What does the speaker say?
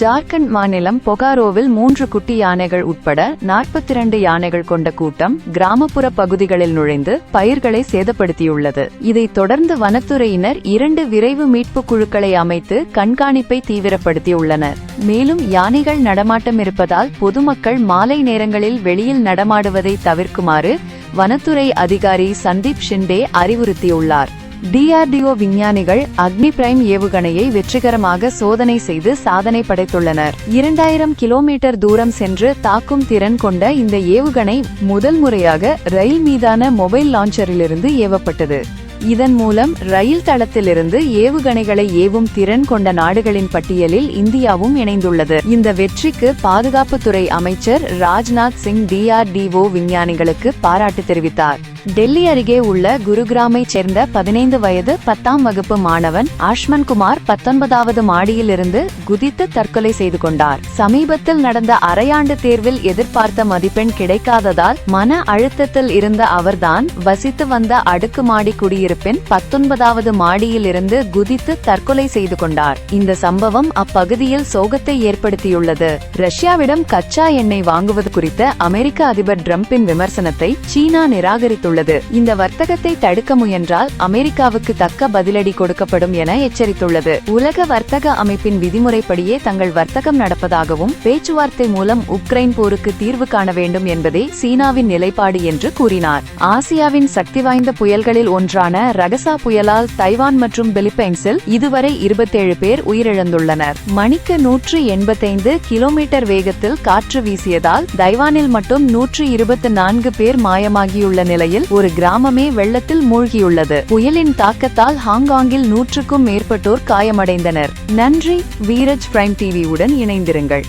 ஜார்க்கண்ட் மாநிலம் பொகாரோவில் மூன்று குட்டி யானைகள் உட்பட நாற்பத்தி இரண்டு யானைகள் கொண்ட கூட்டம் கிராமப்புற பகுதிகளில் நுழைந்து பயிர்களை சேதப்படுத்தியுள்ளது. இதைத் தொடர்ந்து வனத்துறையினர் இரண்டு விரைவு மீட்பு குழுக்களை அமைத்து கண்காணிப்பை தீவிரப்படுத்தியுள்ளனர். மேலும் யானைகள் நடமாட்டம் இருப்பதால் பொதுமக்கள் மாலை நேரங்களில் வெளியில் நடமாடுவதை தவிர்க்குமாறு வனத்துறை அதிகாரி சந்தீப் ஷிண்டே அறிவுறுத்தியுள்ளார். டிஆர்டிஓ விஞ்ஞானிகள் அக்னி பிரைம் ஏவுகணையை வெற்றிகரமாக சோதனை செய்து சாதனை படைத்துள்ளனர். இரண்டாயிரம் கிலோமீட்டர் தூரம் சென்று தாக்கும் திறன் கொண்ட இந்த ஏவுகணை முதல் முறையாக ரயில் மீதான மொபைல் லான்ச்சரிலிருந்து ஏவப்பட்டது. இதன் மூலம் ரயில் தளத்திலிருந்து ஏவுகணைகளை ஏவும் திறன் கொண்ட நாடுகளின் பட்டியலில் இந்தியாவும் இணைந்துள்ளது. இந்த வெற்றிக்கு பாதுகாப்புத்துறை அமைச்சர் ராஜ்நாத் சிங் டிஆர்டிஓ விஞ்ஞானிகளுக்கு பாராட்டு தெரிவித்தார். டெல்லி அருகே உள்ள குருகிராமை சேர்ந்த பதினைந்து வயது பத்தாம் வகுப்பு மாணவன் ஆஷ்மன் குமார் பத்தொன்பதாவது மாடியிலிருந்து குதித்து தற்கொலை செய்து கொண்டார். சமீபத்தில் நடந்த அரையாண்டு தேர்வில் எதிர்பார்த்த மதிப்பெண் கிடைக்காததால் மன அழுத்தத்தில் இருந்த அவர்தான் வசித்து வந்த அடுக்குமாடி குடியிருப்பின் பத்தொன்பதாவது மாடியில் இருந்து குதித்து தற்கொலை செய்து கொண்டார். இந்த சம்பவம் அப்பகுதியில் சோகத்தை ஏற்படுத்தியுள்ளது. ரஷ்யாவிடம் கச்சா எண்ணெய் வாங்குவது குறித்த அமெரிக்க அதிபர் டிரம்பின் விமர்சனத்தை சீனா நிராகரித்துள்ளது. இந்த வர்த்தகத்தை தடுக்க முயன்றால் அமெரிக்காவுக்கு தக்க பதிலடி கொடுக்கப்படும் என எச்சரித்துள்ளது. உலக வர்த்தக அமைப்பின் விதிமுறைப்படியே தங்கள் வர்த்தகம் நடப்பதாகவும் பேச்சுவார்த்தை மூலம் உக்ரைன் போருக்கு தீர்வு காண வேண்டும் என்பதே சீனாவின் நிலைப்பாடு என்று கூறினார். ஆசியாவின் சக்தி வாய்ந்த புயல்களில் ஒன்றான ரகசா புயலால் தைவான் மற்றும் பிலிப்பைன்ஸில் இதுவரை இருபத்தேழு பேர் உயிரிழந்துள்ளனர். மணிக்கு நூற்று எண்பத்தைந்து கிலோமீட்டர் வேகத்தில் காற்று வீசியதால் தைவானில் மட்டும் நூற்று இருபத்தி நான்கு பேர் மாயமாகியுள்ள நிலையில் ஒரு கிராமமே வெள்ளத்தில் மூழ்கியுள்ளது. புயலின் தாக்கத்தால் ஹாங்காங்கில் நூற்றுக்கும் மேற்பட்டோர் காயமடைந்தனர். நன்றி வீரஜ் பிரைம் டிவியுடன் இணைந்திருங்கள்.